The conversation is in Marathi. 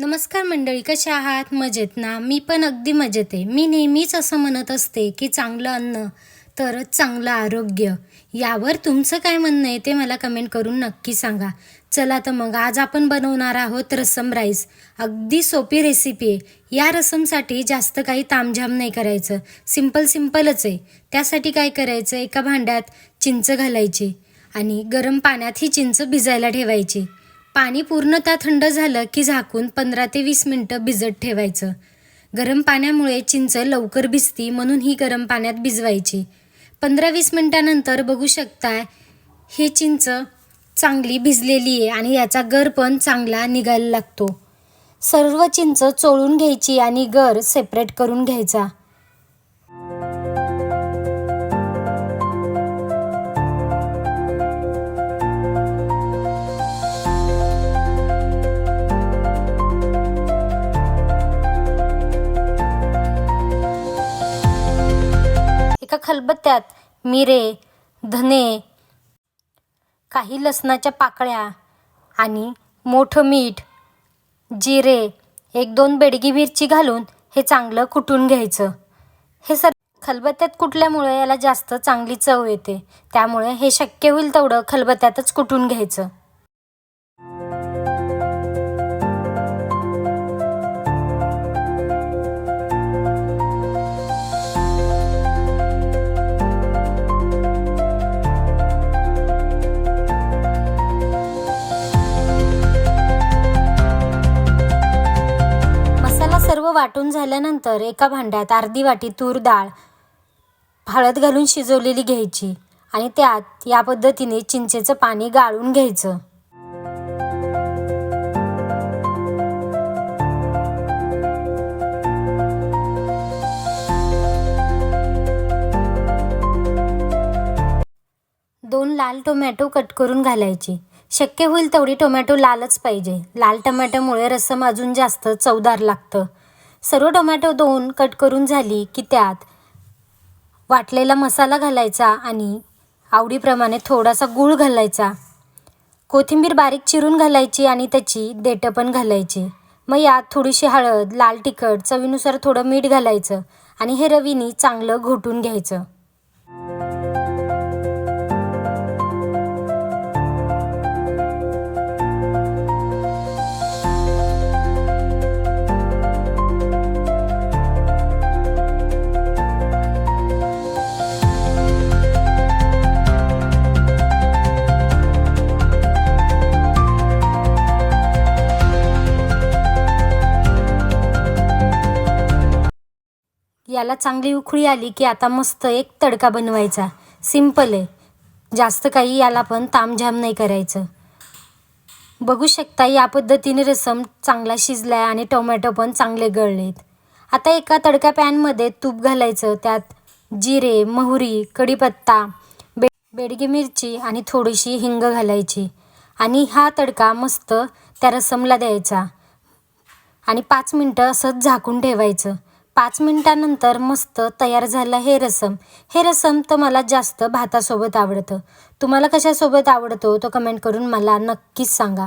नमस्कार मंडळी कशा आहात? मजेत ना? मी पण अगदी मजेत आहे. मी नेहमीच असं म्हणत असते की चांगलं अन्न तरच चांगलं आरोग्य. यावर तुमचं काय म्हणणं आहे ते मला कमेंट करून नक्की सांगा. चला तर मग आज आपण बनवणार आहोत रसम राईस. अगदी सोपी रेसिपी आहे. या रसमसाठी जास्त काही तामझाम नाही करायचं. सिंपल सिंपलच आहे. त्यासाठी काय करायचं? एका भांड्यात चिंच घालायची आणि गरम पाण्यात ही चिंच भिजायला ठेवायची. पाणी पूर्णतः थंड झालं की झाकून पंधरा ते वीस मिनटं भिजत ठेवायचं. गरम पाण्यामुळे चिंच लवकर भिजती म्हणून ही गरम पाण्यात भिजवायची. पंधरा वीस मिनटानंतर बघू शकताय ही चिंच चांगली भिजलेली आहे आणि याचा गर पण चांगला निघायला लागतो. सर्व चिंच चोळून घ्यायची आणि गर सेपरेट करून घ्यायचा. एका खलबत्त्यात मिरे धने काही लसणाच्या पाकळ्या आणि मोठं मीठ जिरे एक दोन बेडगी मिरची घालून हे चांगलं कुटून घ्यायचं. हे सर खलबत्त्यात कुटल्यामुळे याला जास्त चांगली चव येते. त्यामुळे हे शक्य होईल तेवढं खलबत्त्यातच कुटून घ्यायचं. सर्व वाटून झाल्यानंतर एका भांड्यात अर्धी वाटी तूर डाळ हळद घालून शिजवलेली घ्यायची आणि त्यात या पद्धतीने चिंचेचं पाणी गाळून घ्यायचं. दोन लाल टोमॅटो कट करून घालायचे. शक्य होईल तेवढी टोमॅटो लालच पाहिजे. लाल टोमॅटोमुळे रसम अजून जास्त चवदार लागतं. सर्व टोमॅटो दोन कट करून झाली की त्यात वाटलेला मसाला घालायचा आणि आवडीप्रमाणे थोडासा गूळ घालायचा. कोथिंबीर बारीक चिरून घालायची आणि त्याची देठं पण घालायची. मग यात थोडीशी हळद लाल तिखट चवीनुसार थोडं मीठ घालायचं आणि हे रवीनी चांगलं घोटून घ्यायचं. याला चांगली उखळी आली की आता मस्त एक तडका बनवायचा. सिंपल आहे. जास्त काही याला पण तामझाम नाही करायचं. बघू शकता या पद्धतीने रसम चांगला शिजला आहे आणि टोमॅटो पण चांगले गळलेत. आता एका तडका पॅनमध्ये तूप घालायचं त्यात जिरे मोहरी कढीपत्ता बे बेडगी मिरची आणि थोडीशी हिंग घालायची. आणि हा तडका मस्त त्या रसमला द्यायचा. आणि पाच मिनटं असंच झाकून ठेवायचं. पाच मिनटानंतर मस्त तयार झालं हे रसम. हे रसम तर मला जास्त भातासोबत आवडतं. तुम्हाला कशासोबत आवडतो तो कमेंट करून मला नक्कीच सांगा.